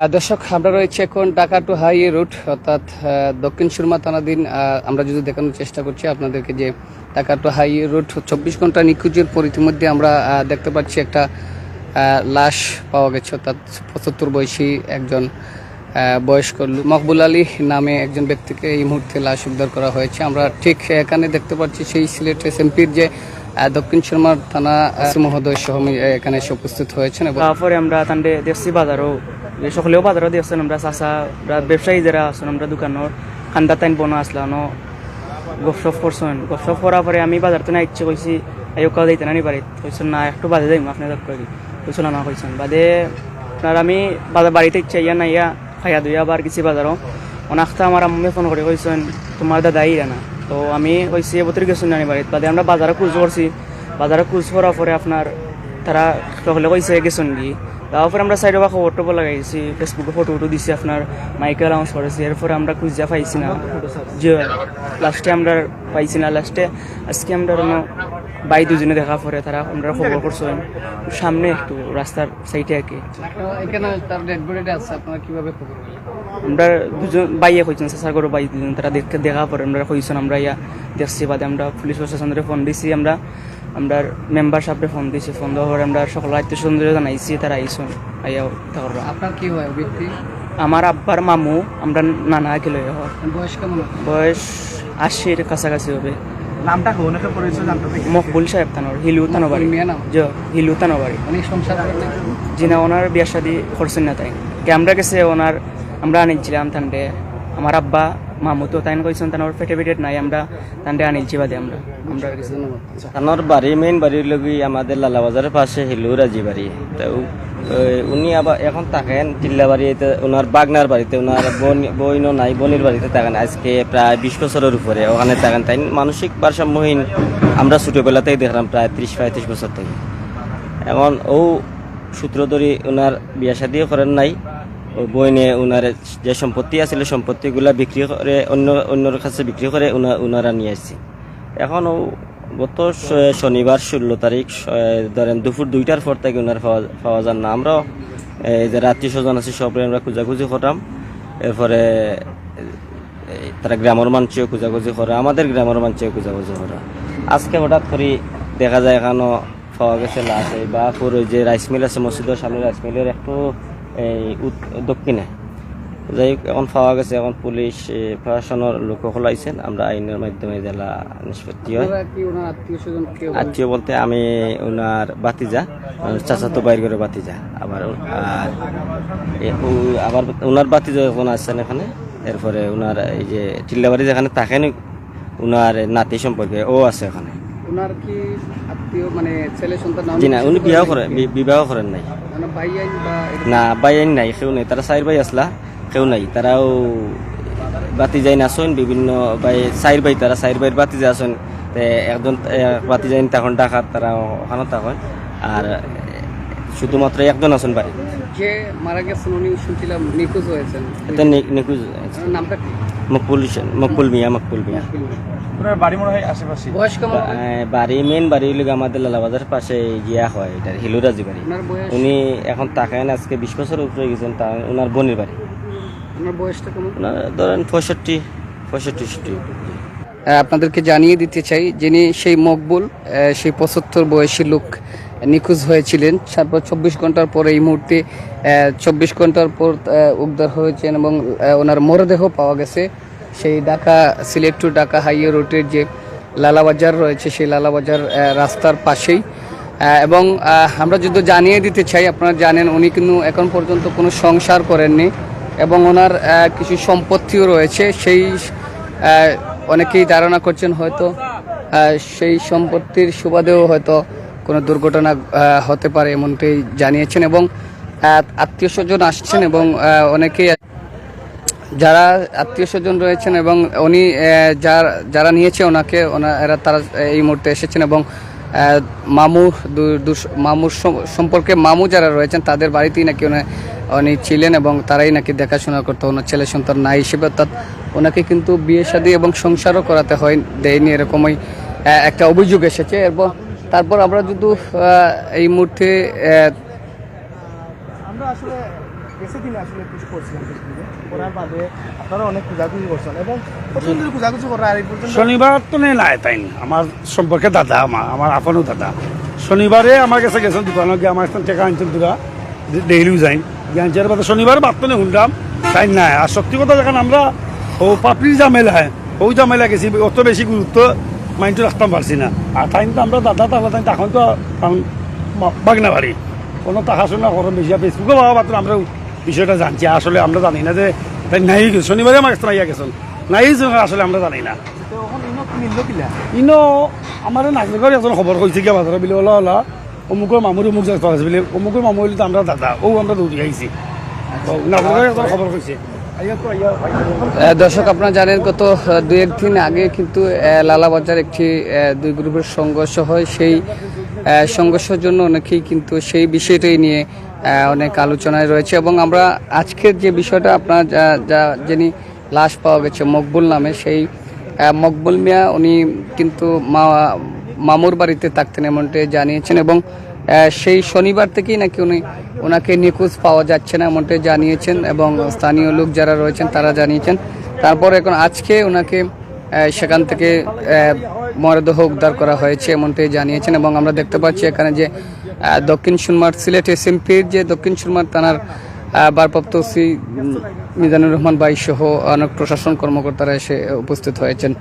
দর্শক আমরা রয়েছে এখন ঢাকা টু হাই রুট অর্থাৎ দক্ষিণ সুরমা আহ, আমরা যদি দেখানোর চেষ্টা করছি আপনাদেরকে যে ঢাকা টু হাই রুট চব্বিশ ঘণ্টা নিখোঁজের পরিধিমধ্যে আমরা দেখতে পাচ্ছি একটা লাশ পাওয়া গেছে অর্থাৎ পঁচাত্তর বয়সী একজন বয়স্ক মকবুল আলী নামে একজন ব্যক্তিকে এই মুহূর্তে লাশ উদ্ধার করা হয়েছে। আমরা ঠিক এখানে দেখতে পাচ্ছি সেই সিলেট এসএমপির যে দক্ষিণ সুরমা থানা মহোদয় সহ এখানে এসে উপস্থিত হয়েছেন তারপরে আমরা তান্ডে দেখছি বাজারও সকলেও বাজারও দেখছেন আমরা চাষা ব্যবসায়ী যারা আছেন, আমরা দোকানের খান্দা টাইম বনো আসলানো গপসপ করছেন গপসপ করার পরে আমি বাজার তো না ইচ্ছে কইছি আয়ো কাউ দিতে নানি বাড়িত কইছেন না, একটু বাজে যাইম, আপনি দেখ করি কইছেন না কইছেন বাদে আপনার আমি বাজার বাড়িতে ইচ্ছা ইয়া না ইয়া খাইয়া দুইয়া আবার গেছি বাজারও অনাখতা আমার আম্মে ফোন করে কইছেন তোমার দাদা ইরা না। তো আমি কইছি এবতর গেছেন নানি বাড়িত বাদে আমরা বাজারে কুজ করছি বাজারে কুজ করার পরে আপনার তারা সকলে কইছে গেছেন কি তারপরে আমরা সাইডে বা খবর টবর লাগাইছি ফেসবুকে ফটো টটো দিছি আপনার মাইকে অ্যালাউন্স করেছি এরপরে আমরা খুঁজা পাইছি না। যে লাস্টে আমরা পাইছি না লাস্টে আজকে আমরা বাই দুজনে দেখা পরে তারা আমরা খবর করছেন সামনে একটু রাস্তার সাইডে আর কি আমরা দুজন বাইয়ে কইছেন সাসার করে বাই দুজন তারা দেখে দেখা পরে আমরা কইছেন আমরা ইয়া দেখছি বাদে আমরা পুলিশ প্রশাসনের ফোন দিছি আমরা আমরা মেম্বার সাহেবরে ফোন দিছি। ফোন দেওয়ার পরে আমরা সকল আত্মীয় স্বজনদের জানাইছি তারা আইসুন আইয়া থাকর আপনার কি হয় ব্যক্তি আমার আব্বার মামু আমরা নানা গেল বয়স কেমন বয়স আশির কাছাকাছি হবে। নামটা অনেকে পরিচয় জানতে মকবুল সাহেব তানোর হিলু তানোবাড়ি নাম? জ হিলু তানোবাড়ি অনেক সংসার ওনার বিয়া শাদি করছেন না তাই। কে আমরা গেছে ওনার আমরা আনিছিলাম তান্ডে আমার আব্বা মামু তো তাই কইছেন তানোর পেটে পেটে নাই আমরা তান্ডে আনিছি বাদে আমরা। আমরা গেছি ধন্যবাদ। বাড়ি মেইন বাড়ির লগি আমাদের লালা বাজারের পাশে হিলু রাজি বাড়ি। তো উনি আবার এখন থাকেন টিল্লা বাড়িতে ওনার বাগনার বাড়িতে ওনার বোন বইনও নাই বোনের বাড়িতে থাকেন। আজকে প্রায় বিশ বছরের উপরে ওখানে থাকেন। তাই মানসিক ভারসাম্যহীন আমরা ছোটোবেলাতেই দেখলাম প্রায় ত্রিশ পঁয়ত্রিশ বছর থেকে। এখন ও সূত্র ধরে ওনার বিয়া শাদিও করেন নাই। ও বইনে ওনার যে সম্পত্তি আছিল, সম্পত্তিগুলা বিক্রি করে অন্য, অন্যর কাছে বিক্রি করে ওনা- ওনারা নিয়ে আসছে। এখন গত শনিবার ষোলো তারিখ ধরেন দুপুর দুইটার পর থেকে ওনার পাওয়া পাওয়া যান না। এই যে আত্মীয় স্বজন আছে, সবরে আমরা খোঁজাখুঁজি করতাম। এরপরে তারা গ্রামের মানুষও খোঁজাখুঁজি করে, আমাদের গ্রামের মানুষও খোঁজাখুঁজি করে। আজকে হঠাৎ করে দেখা যায় এখানেও পাওয়া গেছে লাশ। বা পুরো যে রাইস মিল আছে, মসজিদের সামনে রাইস মিলের একটু এই দক্ষিণে। যাই হোক এখন পাওয়া গেছে এখন পুলিশ প্রশাসনের লোকসকল আইছেন আমরা আইনের মাধ্যমে জেলা নিষ্পত্তি হয়। আত্মীয় বলতে আমি ওনার বাতিজা চাচাতো বাইর করে বাতিজা আবার আর আবার ওনার বাতিজা এখন আসছেন এখানে। এরপরে ওনার এই যে টিল্লাবাড়ি যেখানে থাকেন ওনার নাতি সম্পর্কে ও আছে এখানে। ওনার কি আত্মীয় মানে ছেলে সন্তান জি না উনি বিবাহ করেন বিবাহ করেন নাই। না ভাই আইন নাই কেউ নাই। তারা সাইর বাই আসলা কেউ নাই। তারাও বাতি যাই আসেন বিভিন্ন বাই সাইর বাই তারা সাইর ভাইয়ের বাতি যায় আসেন তে একজন বাতি যাই তখন ডাকাত তারা ওখানে তখন আর শুধুমাত্র একজন আছেন বাড়ি। যে মারা গেছেন উনি শুনছিলাম নিখোঁজ হয়েছেন। এটা নিখোঁজ নামটা কি? মকবুল মকবুল মিয়া মকবুল মিয়া। ওনার বাড়ি মনে হয় আশেপাশে। বয়স কেমন? বাড়ি মেন বাড়ি হইলে আমাদের লালাবাজার পাশে গিয়া হয় এটা হিলুরাজি বাড়ি। উনি এখন তাকায় আজকে বিশ বছর উপরে গেছেন তা ওনার বোনের বাড়ি। ওনার বয়সটা কেমন? ওনার ধরেন পঁয়ষট্টি পঁয়ষট্টি আপনাদেরকে জানিয়ে দিতে চাই যিনি সেই মকবুল সেই পঁচাত্তর বয়সী লোক নিখোঁজ হয়েছিলেন। তারপর চব্বিশ ঘণ্টার পরে এই মুহূর্তে চব্বিশ ঘণ্টার পর উদ্ধার হয়েছেন এবং ওনার মরদেহ পাওয়া গেছে। সেই ঢাকা, সিলেট টু ঢাকা হাইওয়ে রুটের যে লালাবাজার রয়েছে, সেই লালাবাজার রাস্তার পাশেই। এবং আমরা যদি জানিয়ে দিতে চাই, আপনারা জানেন, উনি কিন্তু এখন পর্যন্ত কোনো সংসার করেননি এবং ওনার কিছু সম্পত্তিও রয়েছে। সেই অনেকেই ধারণা করছেন হয়তো সেই সম্পত্তির সুবাদেও হয়তো কোনো দুর্ঘটনা হতে পারে এমনটাই জানিয়েছেন এবং আত্মীয় স্বজন আসছেন এবং অনেকেই যারা আত্মীয় স্বজন রয়েছেন এবং উনি যার, যারা নিয়েছে ওনাকে ওনারা তারা এই মুহূর্তে এসেছেন এবং মামু মামুর সম্পর্কে মামু যারা রয়েছেন তাদের বাড়িতেই নাকি উনি উনি ছিলেন এবং তারাই নাকি দেখাশোনা করতো। ওনার ছেলে সন্তান নাই হিসেবে, অর্থাৎ ওনাকে কিন্তু বিয়ে শাদী এবং সংসারও করাতে হয়, দেয়নি এরকমই একটা অভিযোগ এসেছে। এবং তারপর আমরা যদি এই মুহূর্তে আমরা আসলে বেশি দিন আসলে কিছু করছিলাম করার বাদে আপনারা অনেক খোঁজাখুঁজি করছেন এবং প্রথম দিন খোঁজাখুঁজি করার আর পর্যন্ত শনিবার তো নেই নাই তাই না। আমার সম্পর্কে দাদা আমার আমার আপনও দাদা। শনিবারে আমার কাছে গেছেন দোকানে গিয়ে আমার একটা টাকা আনছেন দুরা ডেইলিও যাই। গিয়ে বাদে শনিবার বাদ তো শুনলাম। তাই নাই। আর সত্যি কথা দেখেন আমরা ও পাপড়ির ঝামেলা ওই ঝামেলা গেছি অত বেশি গুরুত্ব মাইন্ডটো রাখতাম পারছি না। আর তাই তো আমরা দাদা তাহলে তাই তখন তো বাগনা বাড়ি কোনো টাকা শোনা করো বেশি ফেসবুকে বাবা মাত্র আমরা বিষয়টা জানছি। আসলে আমরা জানি না যে তাই নাই শনিবারে আমার কাছে ইয়া গেছেন নাই আসলে আমরা জানি না। ইনো আমার নাগরিকের এজন খবর কইছে গিয়া বাজারে বিলে ওলা ওলা অমুকের মামুর অমুক জায়গা পাওয়া বলে। অমুকের মামু হইলে তো আমরা দাদা ও আমরা দৌড়ি আইছি নাগরিকের এজন খবর কইছে দর্শক, আপনারা জানেন গত দু একদিন আগে কিন্তু লালাবাজার একটি দুই গ্রুপের সংঘর্ষ হয়। সেই সংঘর্ষের জন্য অনেকেই কিন্তু সেই বিষয়টাই নিয়ে অনেক আলোচনায় রয়েছে এবং আমরা আজকের যে বিষয়টা আপনার যা যিনি লাশ পাওয়া গেছে, মকবুল নামে সেই মকবুল মিয়া, উনি কিন্তু মা, মামুর বাড়িতে থাকতেন, এমনটাই জানিয়েছেন এবং সেই শনিবার থেকেই নাকি উনি ওনাকে নিখোঁজ পাওয়া যাচ্ছে না এমনটাই জানিয়েছেন এবং স্থানীয় লোক যারা রয়েছেন তারা জানিয়েছেন। তারপর এখন আজকে ওনাকে সেখান থেকে মরদেহ উদ্ধার করা হয়েছে এমনটাই জানিয়েছেন এবং আমরা দেখতে পাচ্ছি এখানে যে দক্ষিণ সুরমার সিলেট এসএমপির যে দক্ষিণ সুরমার থানার ভারপ্রাপ্ত সি মিজানুর রহমান বাই সহ অনেক প্রশাসন কর্মকর্তারা এসে উপস্থিত হয়েছেন।